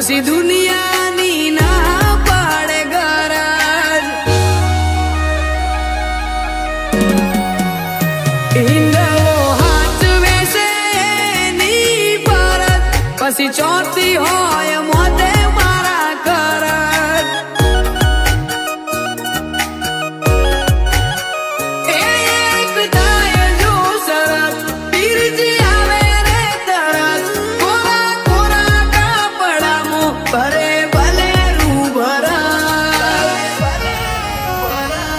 પછી દુનિયાની ના પાડે ગરાજ. હાથ વેસે ની પરત. પછી ચોથી હોય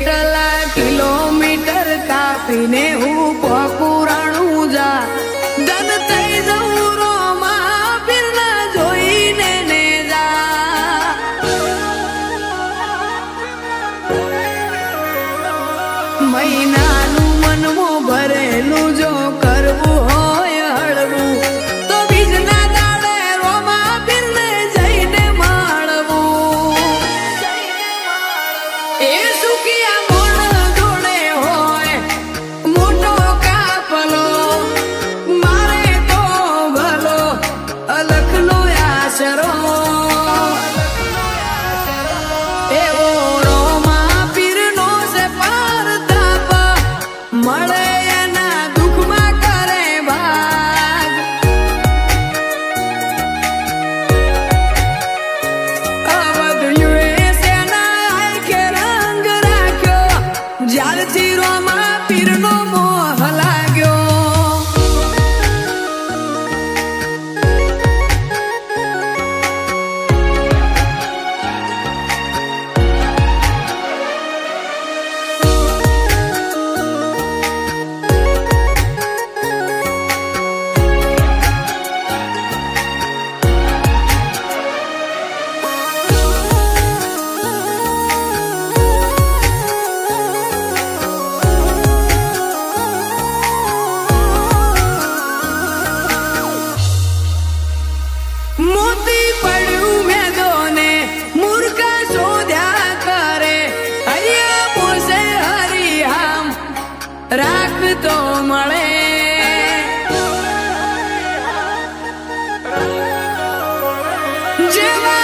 કેટલા કિલોમીટર કાપીને હું શરો મળે Jimmy!